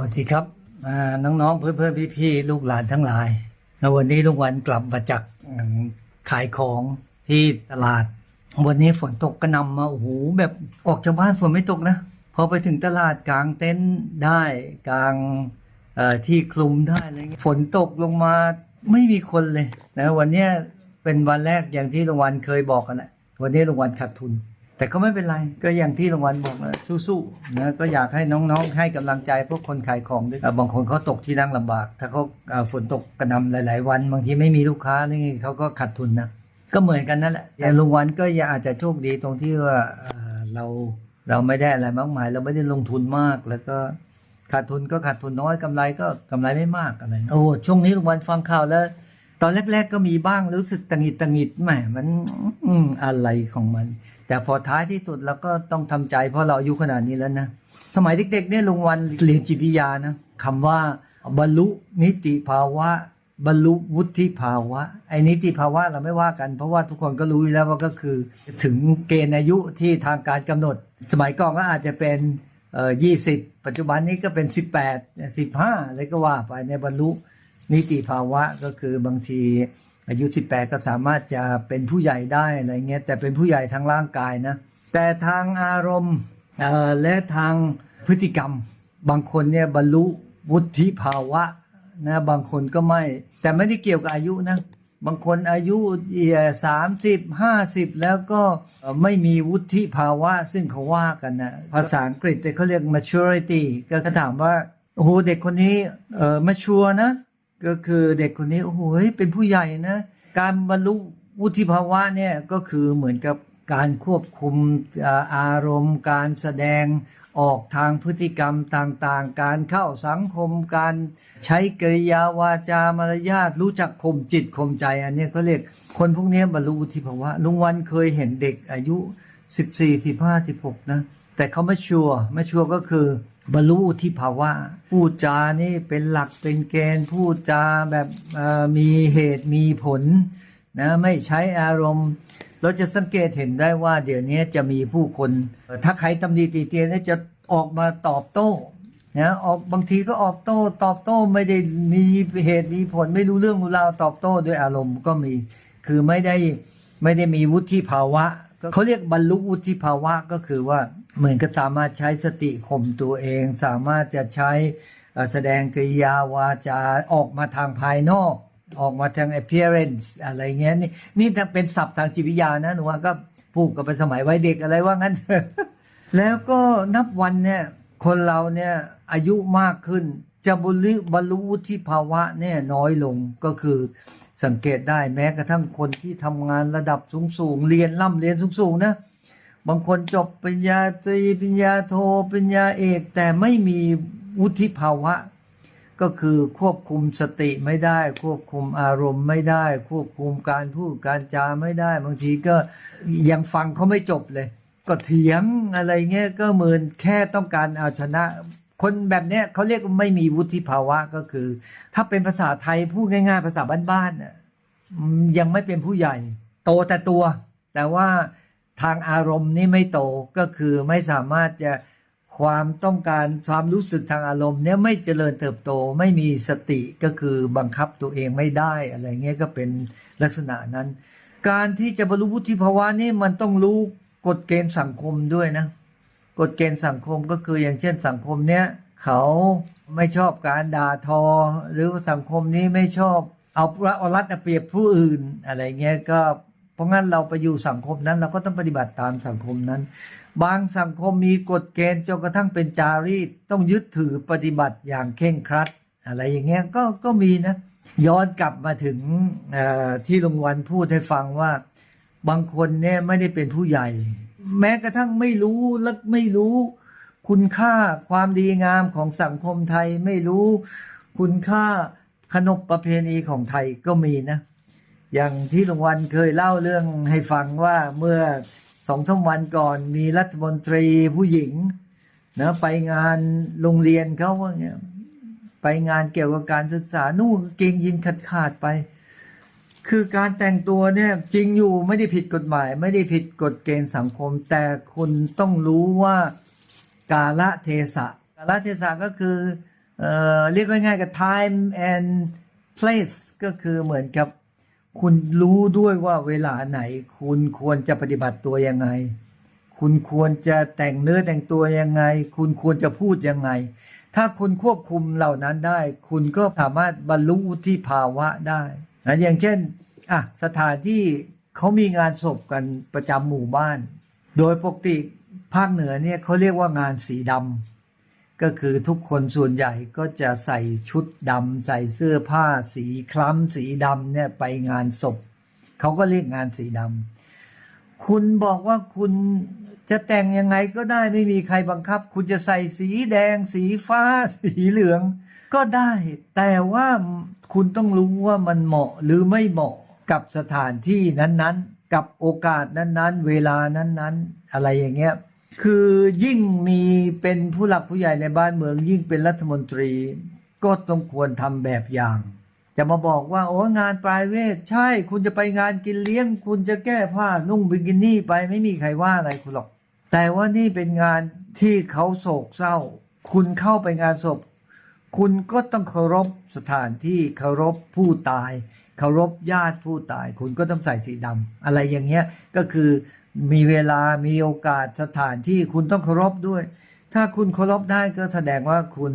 วัสดีครับน้องๆเพื่อนๆพี่ๆลูกหลานทั้งหลายแล้ววันนี้ลุงวันกลับมาจากขายของที่ตลาด วันนี้ฝนตกกระหนำมาโอ้โหแบบออกจากบ้านฝนไม่ตกนะพอไปถึงตลาดกลางเต็นท์ได้กลางที่คลุมได้อะไรเงี้ยฝนตกลงมาไม่มีคนเลยนะวันนี้เป็นวันแรกอย่างที่ลุงวันเคยบอกกันแหละวันนี้ลุงวันขาดทุน แต่ก็ไม่เป็นไร ก็อย่างที่รางวัลบอกนะสู้ๆนะก็อยากให้น้องๆ ให้กำลังใจพวกคนขายของด้วยบางคนเขาตกที่นั่งลำบาก ถ้าเขาฝนตกกระนำหลาย ๆ วัน บางทีไม่มีลูกค้านี่เขาก็ขาดทุนนะก็เหมือนกันนั่นแหละแต่ลุงวันก็อย่าอาจจะโชคดีตรงที่ว่าอ่าเราเราไม่ได้อะไรมากมาย เราไม่ได้ลงทุนมากแล้วก็ขาดทุนก็ขาดทุนน้อยกำไรก็กำไรไม่มากอะไรโอ้ช่วงนี้ลุงวันฟังข่าวแล้ว ตอนแรก ๆ ก็มีบ้างรู้สึกตังหิดตังหิดแหมมันอืมอะไรของมัน แต่พอท้ายที่สุดเราก็ต้องทำใจ เพราะเราอายุขนาดนี้แล้วนะสมัยเด็กๆเนี่ยลุงวันเรียนจิตวิทยานะคำว่าบรรลุนิติภาวะ บรรลุวุฒิภาวะ ไอ้นิติภาวะเราไม่ว่ากัน เพราะว่าทุกคนก็รู้แล้วว่าก็คือถึงเกณฑ์อายุที่ทางการกำหนด สมัยก่อนก็อาจจะเป็นเอ่อยี่สิบปัจจุบันนี้ก็เป็นสิบแปดสิบห้าอะไรก็ว่าไปในบรรลุ นิติภาวะก็คือบางทีอายุ 18 ก็สามารถจะเป็นผู้ใหญ่ได้อะไรเงี้ยแต่เป็นผู้ใหญ่ทางร่างกายนะ แต่ทางอารมณ์และทางพฤติกรรม บางคนเนี่ยบรรลุวุฒิภาวะนะบางคนก็ไม่ แต่ไม่ได้เกี่ยวกับอายุนะบางคนอายุสามสิบห้าสิบแล้วก็ไม่มีวุฒิภาวะ ซึ่งเขาว่ากันนะภาษาอังกฤษเขาเรียก maturity ก็ถามว่าโอ้โหเด็กคนนี้เออมาชัวนะ ก็คือเด็กคนนี้โอ้โหเป็นผู้ใหญ่นะ การบรรลุวุฒิภาวะเนี่ยก็คือเหมือนกับการควบคุมอารมณ์ การแสดงออกทางพฤติกรรมต่างๆ การเข้าสังคม การใช้กริยาวาจามารยาทรู้จักข่มจิตข่มใจ อันนี้เขาเรียกคนพวกนี้บรรลุวุฒิภาวะลุงวันเคยเห็นเด็กอายุ 14 15 16นะแต่เขาไม่ชัวร์ไม่ชัวร์ก็คือ บรรลุวุฒิภาวะพูดจานี่เป็นหลักเป็นเกณฑ์พูดจาแบบมีเหตุมีผลนะไม่ใช้อารมณ์ เราจะสังเกตเห็นได้ว่า เดี๋ยวนี้จะมีผู้คน ถ้าใครตำหนิตีเตียนนี่จะออกมาตอบโต้นะออกบางทีก็ออกโต้ตอบโต้ไม่ได้มีเหตุมีผลไม่รู้เรื่องรู้ราวตอบโต้ด้วยอารมณ์ก็มี คือไม่ได้ไม่ได้มีวุฒิภาวะเขาเรียกบรรลุวุฒิภาวะก็คือว่า เหมือนกับสามารถใช้สติข่มตัวเอง สามารถจะใช้แสดงกริยาวาจาออกมาทางภายนอก ออกมาทาง appearance อะไรเงี้ยนี่นี่ถ้าเป็นศัพท์ทางจิตวิทยานะหนูว่าก็พูดกันไปสมัยวัยเด็กอะไรว่างั้น แล้วก็นับวันเนี่ยคนเราเนี่ยอายุมากขึ้น จะบรรลุบรรลุวุฒิภาวะเนี่ยน้อยลงก็คือสังเกตได้แม้กระทั่งคนที่ทำงานระดับสูงๆเรียนร่ำเรียนสูงๆนะ บางคนจบปริญญาตรีปริญญาโทปริญญาเอก แต่ไม่มีวุฒิภาวะ ก็คือควบคุมสติไม่ได้ ควบคุมอารมณ์ไม่ได้ ควบคุมการพูดการจาไม่ได้ บางทีก็ยังฟังเขาไม่จบเลย ก็เถียงอะไรเงี้ยก็เหมือนแค่ต้องการเอาชนะ คนแบบเนี้ยเขาเรียกไม่มีวุฒิภาวะก็คือ ถ้าเป็นภาษาไทยพูดง่าย ๆ ภาษาบ้านๆน่ะยังไม่เป็นผู้ใหญ่ โตแต่ตัว แต่ว่า ทางอารมณ์นี่ไม่โตก็คือไม่สามารถจะความต้องการความรู้สึกทางอารมณ์เนี่ยไม่เจริญเติบโตไม่มีสติก็คือบังคับตัวเองไม่ได้อะไรเงี้ยก็เป็นลักษณะนั้น การที่จะบรรลุวุฒิภาวะนี่มันต้องรู้กฎเกณฑ์สังคมด้วยนะกฎเกณฑ์สังคมก็คืออย่างเช่นสังคมเนี้ยเขาไม่ชอบการด่าทอ หรือสังคมนี้ไม่ชอบเอาเอารัดเอาเปรียบผู้อื่นอะไรเงี้ยก็ เพราะงั้นเราไปอยู่สังคมนั้น เราก็ต้องปฏิบัติตามสังคมนั้น บางสังคมมีกฎเกณฑ์จนกระทั่งเป็นจารีตต้องยึดถือปฏิบัติอย่างเคร่งครัด อะไรอย่างเงี้ยก็ก็มีนะ ย้อนกลับมาถึงที่ลุงวันพูดให้ฟังว่า บางคนเนี่ยไม่ได้เป็นผู้ใหญ่ แม้กระทั่งไม่รู้และไม่รู้ คุณค่าความดีงามของสังคมไทยไม่รู้ คุณค่าขนบประเพณีของไทยก็มีนะ อย่างที่ลุงวันเคยเล่าเรื่องให้ฟังว่าเมื่อสองสาวันก่อนมีรัฐมนตรีผู้หญิงนะไปงานโรงเรียนเขาว่าเงี้ยไปงานเกี่ยวกับการศึกษานู่นเกงยินขาดขาดๆไป คือการแต่งตัวเนี่ยจริงอยู่ไม่ได้ผิดกฎหมาย ไม่ได้ผิดกฎเกณฑ์สังคม แต่คุณต้องรู้ว่ากาละเทศะกาละเทศะก็คือเอ่อเรียกง่ายๆกับ time and place ก็คือเหมือนกับ คุณรู้ด้วยว่าเวลาไหน คุณควรจะปฏิบัติตัวยังไง คุณควรจะแต่งเนื้อแต่งตัวยังไง คุณควรจะพูดยังไง ถ้าคุณควบคุมเหล่านั้นได้ คุณก็สามารถบรรลุวุฒิภาวะได้นะอย่างเช่นอะสถานที่เขามีงานศพกันประจำหมู่บ้าน โดยปกติภาคเหนือเนี่ยเขาเรียกว่างานสีดำ ก็คือทุกคนส่วนใหญ่ก็จะใส่ชุดดำใส่เสื้อผ้าสีคล้ำสีดำเนี่ยไปงานศพเขาก็เรียกงานสีดำคุณบอกว่าคุณจะแต่งยังไงก็ได้ไม่มีใครบังคับ คุณจะใส่สีแดง สีฟ้า สีเหลือง ก็ได้ แต่ว่าคุณต้องรู้ว่ามันเหมาะหรือไม่เหมาะกับสถานที่นั้นๆ กับโอกาสนั้นๆ เวลานั้นๆ อะไรอย่างเงี้ย คือยิ่งมีเป็นผู้หลักผู้ใหญ่ในบ้านเมือง ยิ่งเป็นรัฐมนตรี ก็ต้องควรทำแบบอย่าง จะมาบอกว่าโอ้งานปลายเวทใช่ คุณจะไปงานกินเลี้ยง คุณจะแก้ผ้านุ่งบิกินี่ไปไม่มีใครว่าอะไรคุณหรอก แต่ว่านี่เป็นงานที่เขาโศกเศร้า คุณเข้าไปงานศพ คุณก็ต้องเคารพสถานที่เคารพผู้ตาย เคารพญาติผู้ตาย คุณก็ต้องใส่สีดำอะไรอย่างเงี้ยก็คือ มีเวลามีโอกาสสถานที่คุณต้องเคารพด้วย ถ้าคุณเคารพได้ก็แสดงว่าคุณ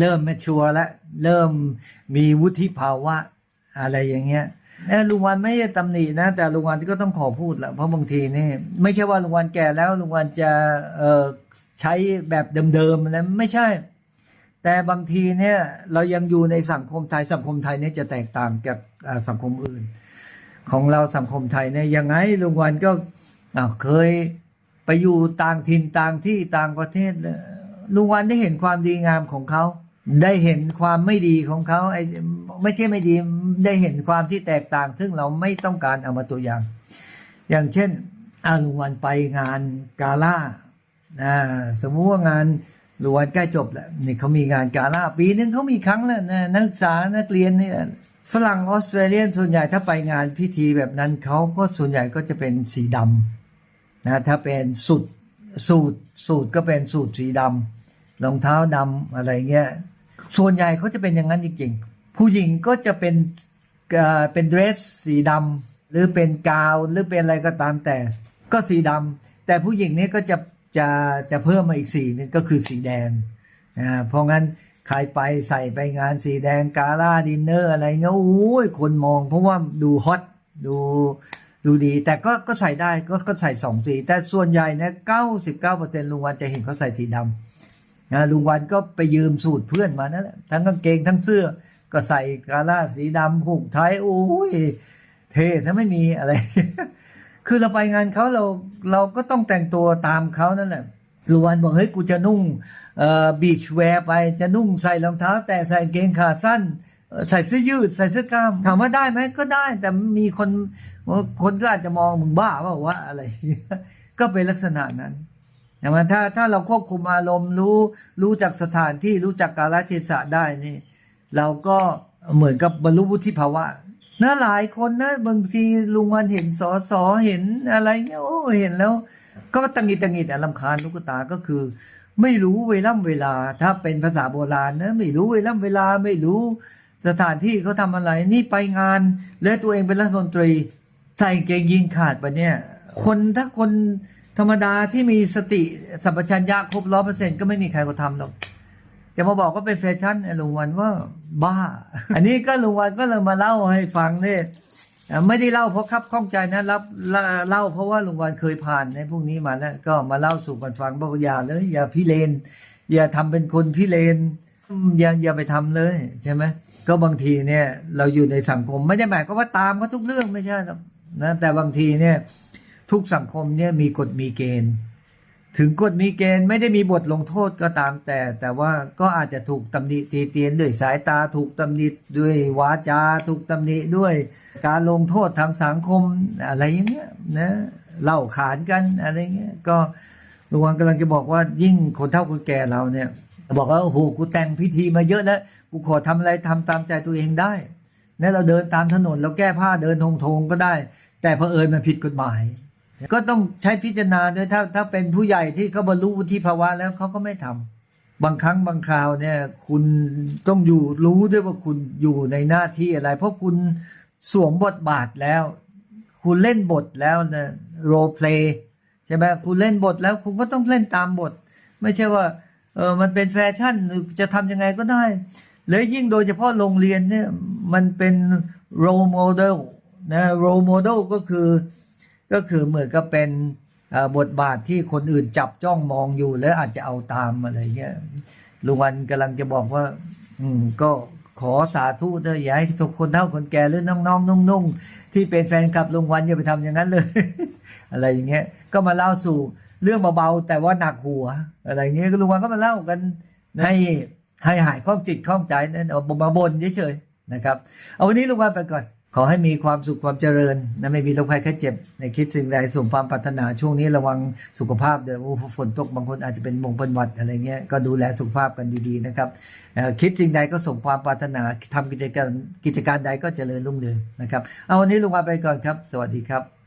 เริ่มแมชัวร์แล้วเริ่มมีวุฒิภาวะอะไรอย่างเงี้ยเอ้ลุงวันไม่ได้ตำหนินะ แต่ลุงวันก็ต้องขอพูดละเพราะบางทีนี่ไม่ใช่ว่าลุงวันแก่แล้วลุงวันจะเอ่อใช้แบบเดิมๆแล้วไม่ใช่ แต่บางทีเนี่ยเรายังอยู่ในสังคมไทยสังคมไทยเนี่ยจะแตกต่างจากอ่าสังคมอื่น ของเราสังคมไทยเนี่ยยังไงลุงวันก็ อ้าเคยไปอยู่ต่างถิ่นต่างที่ต่างประเทศลยลุงวันได้เห็นความดีงามของเขา ได้เห็นความไม่ดีของเขาไอ้ไม่ใช่ไม่ดีได้เห็นความที่แตกต่าง ซึ่งเราไม่ต้องการเอามาตัวอย่าง อย่างเช่นอาลุงวันไปงานกาล่าอ่าสมมุติว่างานลุงวันใกล้จบแล้วนี่เขามีงานกาล่าปีนึงเขามีครั้งแล้วนะนักศึกษานักเรียนเนี่ยฝรั่งออสเตรเลียนส่วนใหญ่ถ้าไปงานพิธีแบบนั้นเขาก็ส่วนใหญ่ก็จะเป็นสีดำ นะถ้าเป็นสุดสูตรสูตรก็เป็นสูตรสีดำรองเท้าดำอะไรเงี้ยส่วนใหญ่เขาจะเป็นอย่างนั้นจริงๆผู้หญิงก็จะเป็นเอ่อเป็นเดรสสีดำหรือเป็นกาวหรือเป็นอะไรก็ตามแต่ ก็สีดำแต่ผู้หญิงนี่ก็จะจะจะเพิ่มมาอีกสีนึงก็คือสีแดงอ่าเพราะงั้นใครไปใส่ไปงานสีแดงกาล่าดินเนอร์อะไรเงี้ยโอ้ยคนมองเพราะว่าดูฮอตดู ดูดีแต่ก็ก็ใส่ได้ก็ก็ใส่สองสี แต่ส่วนใหญ่เนี่ยเก้าสิบเก้าเปอร์เซ็นต์ลุงวันจะเห็นเขาใส่สีดำนะลุงวันก็ไปยืมสูตรเพื่อนมานั่นแหละทั้งกางเกงทั้งเสื้อ ก็ใส่กาล่าสีดำผูกไทยโอ้ยเท่ถ้าไม่มีอะไร คือเราไปงานเขาเราเราก็ต้องแต่งตัวตามเขานั่นแหละลุงวันบอกเฮ้ยกูจะนุ่งเอ่อบีชแวร์ไปจะนุ่งใส่รองเท้า แต่ใส่กางเกงขาสั้น ใส่เสื้อยืดใส่เสื้อกล้ามถามว่าได้ไหมก็ได้ แต่มีคนคนก็อาจจะมองมึงบ้าเปล่าว่าอะไร ก็เป็นลักษณะนั้นใช่ถ้าถ้าเราควบคุมอารมณ์รู้รู้จักสถานที่รู้จักกาลเทศะได้นี่ เราก็เหมือนกับบรรลุวุฒิภาวะนะหลายคนนะบางทีลุงวันเห็นสอสอเห็นอะไรเงี้ยโอ้เห็นแล้ว ก็ตังหิดตังหิดอะลำคาญลูกตาก็คือ ไม่รู้เวล่ำเวลา ถ้าเป็นภาษาโบราณนะไม่รู้เวล่ำเวลาไม่รู้ สถานที่เขาทำอะไรนี่ไปงาน แล้วตัวเองเป็นรัฐมนตรี ใส่เกงยีนขาดไปเนี่ย คนถ้าคนธรรมดาที่มีสติสัมปชัญญะครบร้อยเปอร์เซ็นก็ไม่มีใครก็ทำหรอกจะมาบอกว่าเป็นแฟชั่นไอ้ลุงวันว่าบ้า อันนี้ก็ลุงวันก็เลยมาเล่าให้ฟังเนี่ยไม่ได้เล่าเพราะคับข้องใจนะรับเล่าเพราะว่าลุงวันเคยผ่านในพวกนี้มาแล้ว ก็มาเล่าสู่กันฟังบอกอย่าเลยอย่าพี่เลน อย่าทำเป็นคนพี่เลนอย่าอย่าไปทำเลยใช่ไหม ก็บางทีเนี่ยเราอยู่ในสังคมไม่ได้หมายก็ว่าตามเขาทุกเรื่องไม่ใช่หรอกนะแต่บางทีเนี่ยทุกสังคมเนี่ยมีกฎมีเกณฑ์ ถึงกฎมีเกณฑ์ไม่ได้มีบทลงโทษก็ตามแต่ แต่ว่าก็อาจจะถูกตำหนิตีเตียนด้วยสายตาถูกตำหนิด้วยวาจา ถูกตำหนิด้วยการลงโทษทางสังคมอะไรอย่างเงี้ยนะเล่าขานกันอะไรเงี้ยก็ลุงวังกำลังจะบอกว่ายิ่งคนเฒ่าคนแก่เราเนี่ย บอกว่าโอ้โหกูแต่งพิธีมาเยอะแล้วกูขอทำอะไรทำตามใจตัวเองได้นี่เราเดินตามถนนเราแก้ผ้าเดินทงทงก็ได้ แต่เผอิญมันผิดกฎหมาย ก็ต้องใช้พิจารณาด้วยถ้าถ้าเป็นผู้ใหญ่ที่เขาบรรลุวุฒิภาวะแล้วเขาก็ไม่ทำบางครั้งบางคราวเนี่ยคุณต้องอยู่รู้ด้วยว่าคุณอยู่ในหน้าที่อะไร เพราะคุณสวมบทบาทแล้ว คุณเล่นบทแล้วนะโรเพลย์ใช่ไหมคุณเล่นบทแล้วคุณก็ต้องเล่นตามบท ไม่ใช่ว่า เออมันเป็นแฟชั่นจะทำยังไงก็ได้แล้วยิ่งโดยเฉพาะโรงเรียนเนี่ยมันเป็นโรโมเดลนะโรโมเดลก็คือก็คือเหมือนกับเป็นบทบาทที่คนอื่นจับจ้องมองอยู่ แล้วอาจจะเอาตามอะไรเงี้ยลุงวันกำลังจะบอกว่า อืมก็ขอสาธุเถอะอย่าให้ทุกคนเท่าคนแก่หรือน้องๆนุ่งๆที่เป็นแฟนคลับลุงวันอย่าไปทำอย่างนั้นเลย อะไรอย่างเงี้ยก็มาเล่าสู่ เรื่องเบาๆแต่ว่าหนักหัว อะไรเงี้ยก็ลุงวันก็มาเล่ากันให้ให้หายข้องจิตข้องใจนั่นเอามาบนเฉยๆนะครับ เอาวันนี้ลุงวันไปก่อน ขอให้มีความสุขความเจริญนะไม่มีโรคภัยแค่เจ็บ ในคิดสิ่งใดสมความปรารถนาช่วงนี้ระวังสุขภาพเดี๋ยวฝนตกบางคนอาจจะเป็นมงเป็นหวัดอะไรเงี้ยก็ดูแลสุขภาพกันดีๆนะครับคิดสิ่งใดก็สมความปรารถนาทำกิจการกิจการใดก็เจริญรุ่งเรืองนะครับ เอาวันนี้ลุงวันไปก่อนครับ สวัสดีครับ